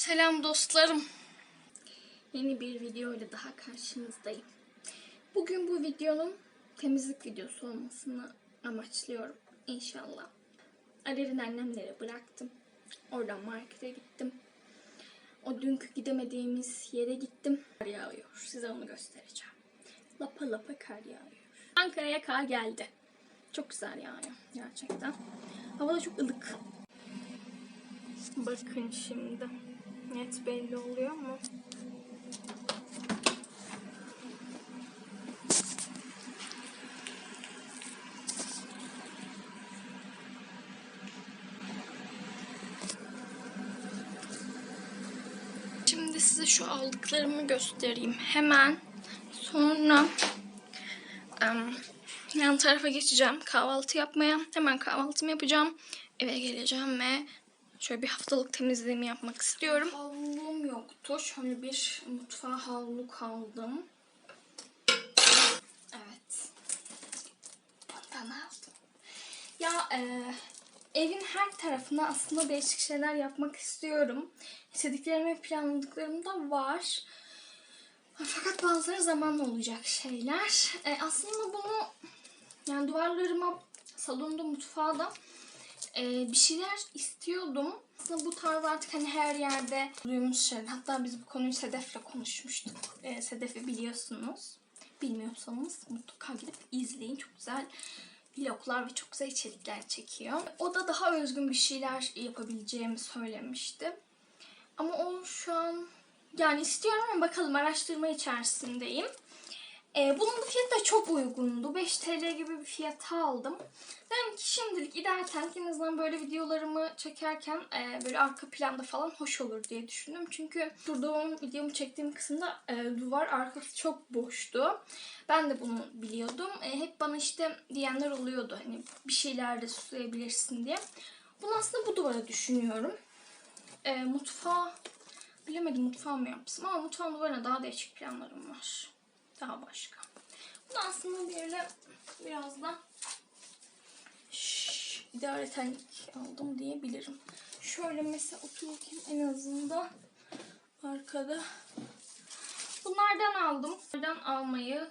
Selam dostlarım. Yeni bir video ile daha karşınızdayım. Bugün bu videonun temizlik videosu olmasını amaçlıyorum inşallah. Aler'in annemlere bıraktım. Oradan markete gittim. O dünkü gidemediğimiz yere gittim. Kar yağıyor. Size onu göstereceğim. Lapa lapa kar yağıyor. Ankara'ya kar geldi. Çok güzel yağıyor gerçekten. Hava da çok ılık. Bakın şimdi. Net belli oluyor mu? Şimdi size şu aldıklarımı göstereyim. Hemen sonra em, yan tarafa geçeceğim kahvaltı yapmaya. Hemen kahvaltımı yapacağım. Eve geleceğim ve şöyle bir haftalık temizliğimi yapmak istiyorum. Havlum yoktu. Şöyle bir mutfağa havlu aldım. Evet. Bundan aldım. Ya e, evin her tarafına aslında değişik şeyler yapmak istiyorum. İstediklerim ve planladıklarım da var. Fakat bazıları zamanla olacak şeyler. E, aslında bunu yani duvarlarıma, salonda, mutfağa da e, bir şeyler istiyordum. Aslında bu tarz artık hani her yerde duymuş şeyler. Hatta biz bu konuyu Sedef'le konuşmuştuk. E, Sedef'i biliyorsunuz. Bilmiyorsanız mutlaka gidip izleyin. Çok güzel vloglar ve çok güzel içerikler çekiyor. O da daha özgün bir şeyler yapabileceğimi söylemişti. Ama o şu an yani istiyorum ama bakalım araştırma içerisindeyim. Ee, bunun fiyatı da çok uygundu. 5 TL gibi bir fiyata aldım. Dedim ki şimdilik giderken en azından böyle videolarımı çekerken e, böyle arka planda falan hoş olur diye düşündüm. Çünkü durduğum videomu çektiğim kısımda e, duvar arkası çok boştu. Ben de bunu biliyordum. E, hep bana işte diyenler oluyordu. Hani bir şeyler de süsleyebilirsin diye. Bunu aslında bu duvara düşünüyorum. E, mutfağı bilemedim mutfağı mı yapsam ama mutfağın duvarına daha değişik planlarım var. Daha başka. Bunu aslında böyle biraz da şş, aldım diyebilirim. Şöyle mesela otururken en azından arkada bunlardan aldım. Bunlardan almayı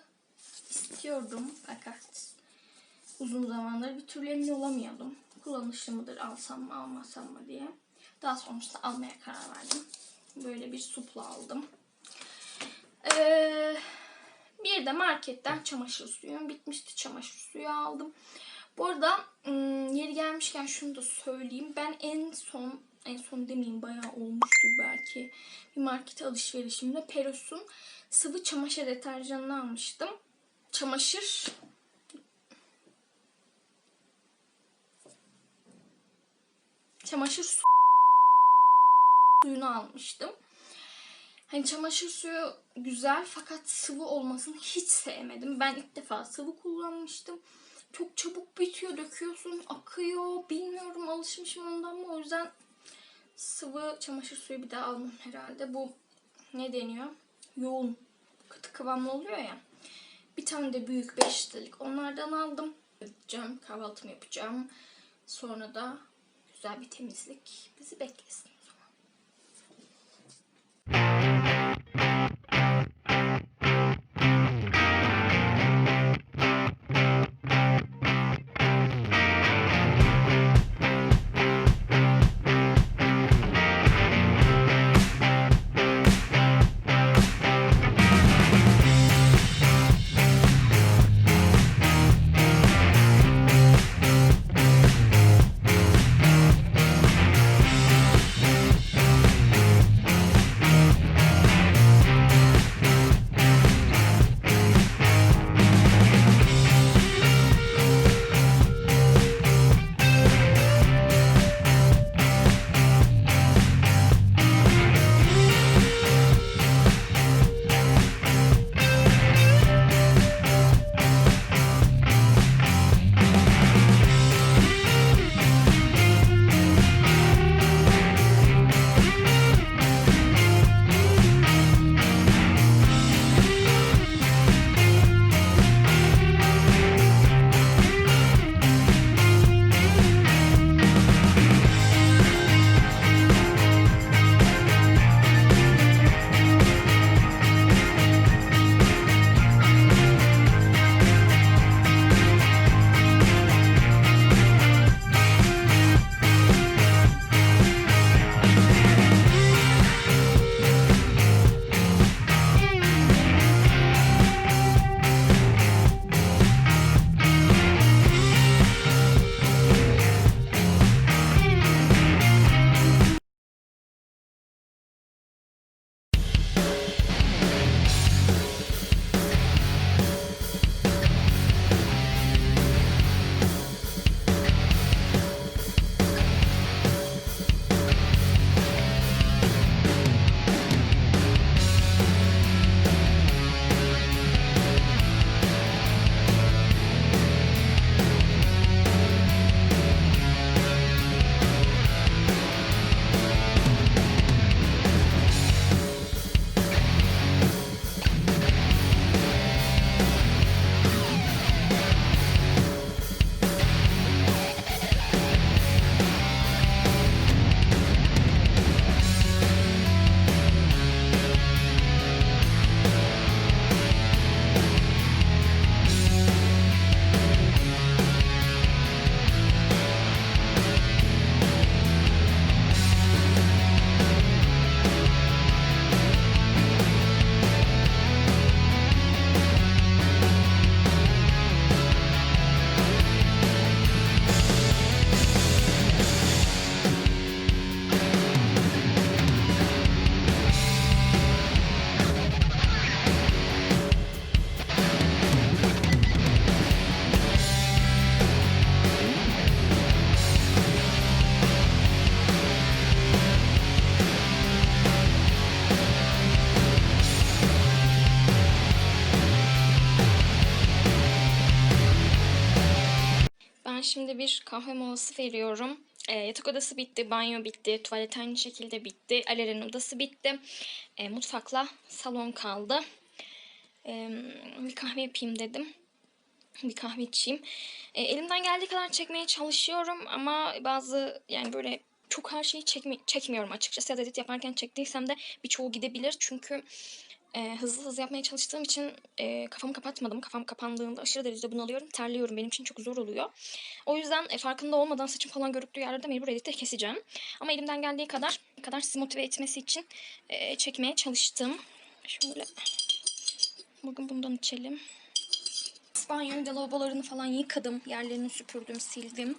istiyordum fakat uzun zamandır bir türlü emin olamıyordum. Kullanışlı mıdır, alsam mı, almasam mı diye. Daha sonrasında almaya karar verdim. Böyle bir supla aldım. Ee, bir de marketten çamaşır suyum bitmişti. Çamaşır suyu aldım. Bu arada yeri gelmişken şunu da söyleyeyim. Ben en son en son demeyeyim bayağı olmuştur belki. Bir market alışverişimde Peros'un sıvı çamaşır deterjanını almıştım. Çamaşır çamaşır su- suyunu almıştım. Hani çamaşır suyu güzel fakat sıvı olmasını hiç sevmedim. Ben ilk defa sıvı kullanmıştım. Çok çabuk bitiyor, döküyorsun, akıyor. Bilmiyorum alışmışım ondan mı? O yüzden sıvı çamaşır suyu bir daha almam herhalde. Bu ne deniyor? Yoğun, katı kıvamlı oluyor ya. Bir tane de büyük 5 litrelik onlardan aldım. Gideceğim, kahvaltımı yapacağım. Sonra da güzel bir temizlik bizi beklesin. Şimdi bir kahve molası veriyorum. E, yatak odası bitti, banyo bitti, tuvalet aynı şekilde bitti. Aler'in odası bitti. E, mutfakla salon kaldı. E, bir kahve yapayım dedim. Bir kahve içeyim. E, elimden geldiği kadar çekmeye çalışıyorum ama bazı yani böyle çok her şeyi çekmi çekmiyorum açıkçası. Ya edit yaparken çektiysem de birçoğu gidebilir. Çünkü e, hızlı hızlı yapmaya çalıştığım için e, kafamı kapatmadım. Kafam kapandığında aşırı derecede bunalıyorum. Terliyorum. Benim için çok zor oluyor. O yüzden e, farkında olmadan saçım falan görüktüğü yerlerde mecbur edite keseceğim. Ama elimden geldiği kadar kadar sizi motive etmesi için e, çekmeye çalıştım. Şöyle. Bugün bundan içelim. Banyoyu da lavabolarını falan yıkadım. Yerlerini süpürdüm, sildim.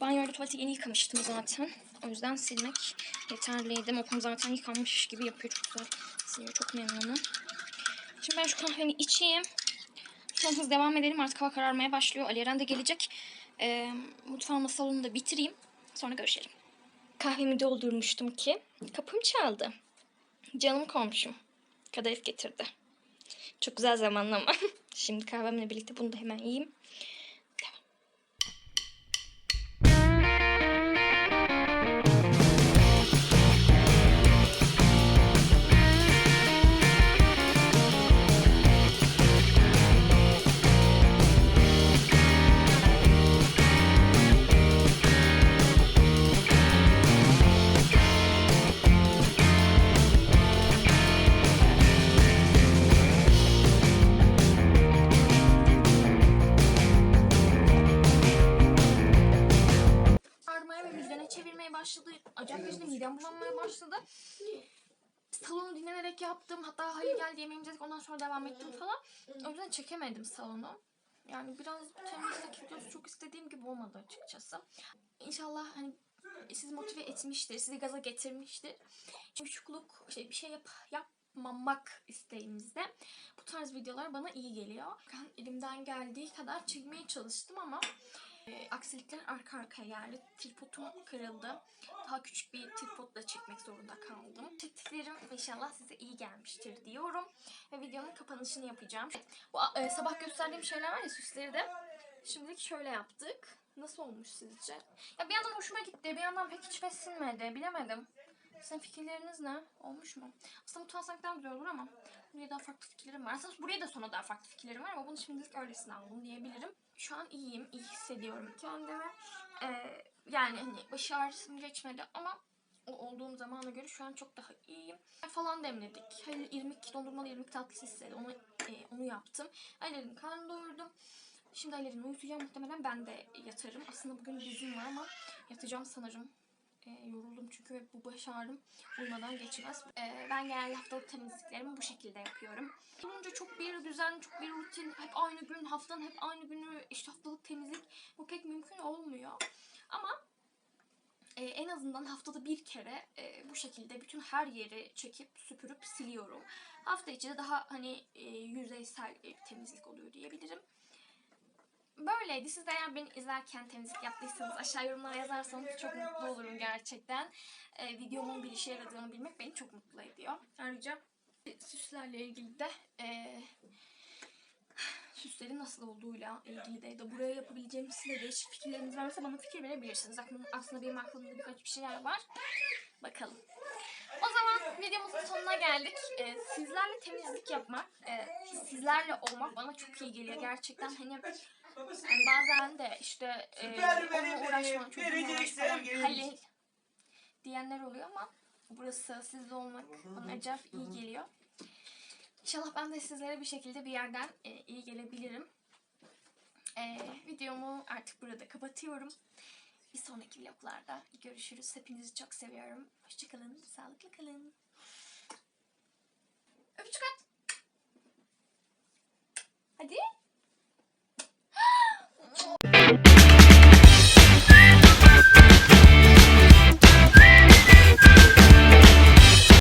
Banyoyu da tuvaleti yeni yıkamıştım zaten. O yüzden silmek yeterliydi. Mokum zaten yıkanmış gibi yapıyor. Çok güzel siliyor. Çok memnunum. Şimdi ben şu kahvemi içeyim. Son hız devam edelim. Artık hava kararmaya başlıyor. Ali Eren de gelecek. Ee, mutfağımla salonu da bitireyim. Sonra görüşelim. Kahvemi doldurmuştum ki kapım çaldı. Canım komşum. Kadayıf getirdi. Çok güzel zamanlama. Şimdi kahvemle birlikte bunu da hemen yiyeyim. Bulanmaya başladı. Salonu dinlenerek yaptım. Hatta hayır gel yemeğimizi yedik ondan sonra devam ettim falan. O yüzden çekemedim salonu. Yani biraz temizlik videosu çok istediğim gibi olmadı açıkçası. İnşallah hani sizi motive etmiştir, sizi gaza getirmiştir. Çocukluk şey, bir şey yap, yapmamak isteğimizde bu tarz videolar bana iyi geliyor. Ben elimden geldiği kadar çekmeye çalıştım ama e, aksilikler arka arkaya geldi. Tripodum kırıldı. Daha küçük bir tripodla çekmek zorunda kaldım. Çektiklerim inşallah size iyi gelmiştir diyorum. Ve videonun kapanışını yapacağım. Bu e, sabah gösterdiğim şeyler var ya süsleri de. Şimdilik şöyle yaptık. Nasıl olmuş sizce? Ya bir yandan hoşuma gitti, bir yandan pek içime sinmedi. Bilemedim. Sizin fikirleriniz ne? Olmuş mu? Aslında mutfağı sanki daha güzel olur ama buraya daha farklı fikirlerim var. Aslında buraya da sonra daha farklı fikirlerim var ama bunu şimdilik öylesine aldım diyebilirim. Şu an iyiyim, iyi hissediyorum kendimi. Ee, yani hani baş ağrısım geçmedi ama o olduğum zamana göre şu an çok daha iyiyim. Falan demledik. Halil irmik, dondurmalı irmik tatlısı istedi. Onu, e, onu yaptım. Halil'in karnını doyurdum. Şimdi Halil'in uyutacağım. Muhtemelen ben de yatarım. Aslında bugün dizim var ama yatacağım sanırım. E, yoruldum çünkü bu baş ağrım uyumadan geçmez. E, ben genel haftalık temizliklerimi bu şekilde yapıyorum. Olunca çok bir düzen, çok bir rutin, hep aynı gün, haftanın hep aynı günü, işte haftalık temizlik bu pek mümkün olmuyor. Ama e, en azından haftada bir kere e, bu şekilde bütün her yeri çekip süpürüp siliyorum. Hafta içi de daha hani e, yüzeysel bir temizlik oluyor diyebilirim. Böyleydi. Siz de eğer beni izlerken temizlik yaptıysanız aşağı yorumlara yazarsanız çok mutlu olurum gerçekten. Ee, videomun bir işe yaradığını bilmek beni çok mutlu ediyor. Ayrıca süslerle ilgili de e, süslerin nasıl olduğuyla ilgili de, de buraya yapabileceğim size değişik fikirleriniz varsa bana fikir verebilirsiniz. Aslında benim aklımda birkaç bir şeyler var. Bakalım. O zaman videomuzun sonuna geldik. Ee, sizlerle temizlik yapmak, e, sizlerle olmak bana çok iyi geliyor. Gerçekten hani yani bazen de işte e, onunla uğraşmam, çocuğumla Halil diyenler oluyor ama burası sizde olmak bana acayip iyi geliyor. İnşallah ben de sizlere bir şekilde bir yerden e, iyi gelebilirim. E, videomu artık burada kapatıyorum. Bir sonraki vloglarda görüşürüz. Hepinizi çok seviyorum. Hoşçakalın, sağlıklı kalın. Öpücük at. Hadi.